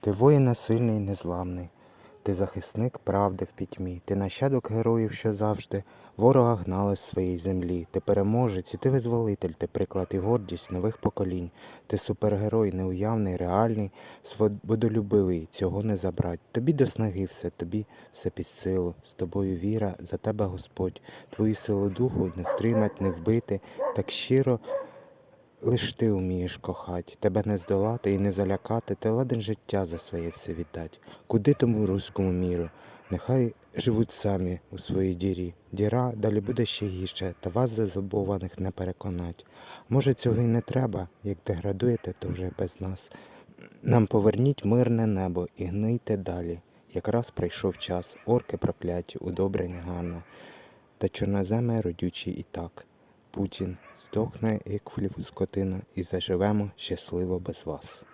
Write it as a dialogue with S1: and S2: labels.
S1: Ти воїна сильний, незламний, ти захисник правди в пітьмі, ти нащадок героїв, що завжди ворога гнали з своєї землі. Ти переможець, і ти визволитель, ти приклад і гордість нових поколінь. Ти супергерой, неуявний, реальний, свободолюбивий, цього не забрать. Тобі до снаги все, тобі все під силу. З тобою віра, за тебе Господь. Твої сили духу не стримать, не вбити, так щиро. Лиш ти вмієш кохать, тебе не здолати і не залякати, ти ладен життя за своє все віддать. Куди тому руському міру? Нехай живуть самі у своїй дірі. Діра далі буде ще гірше, та вас зазобованих не переконать. Може, цього й не треба, як деградуєте, то вже без нас. Нам поверніть мирне небо і гнийте далі. Якраз прийшов час, орки прокляті, удобрення гарне, та чорноземи родючі і так. Путін здохне, як в скотина, і заживемо щасливо без вас.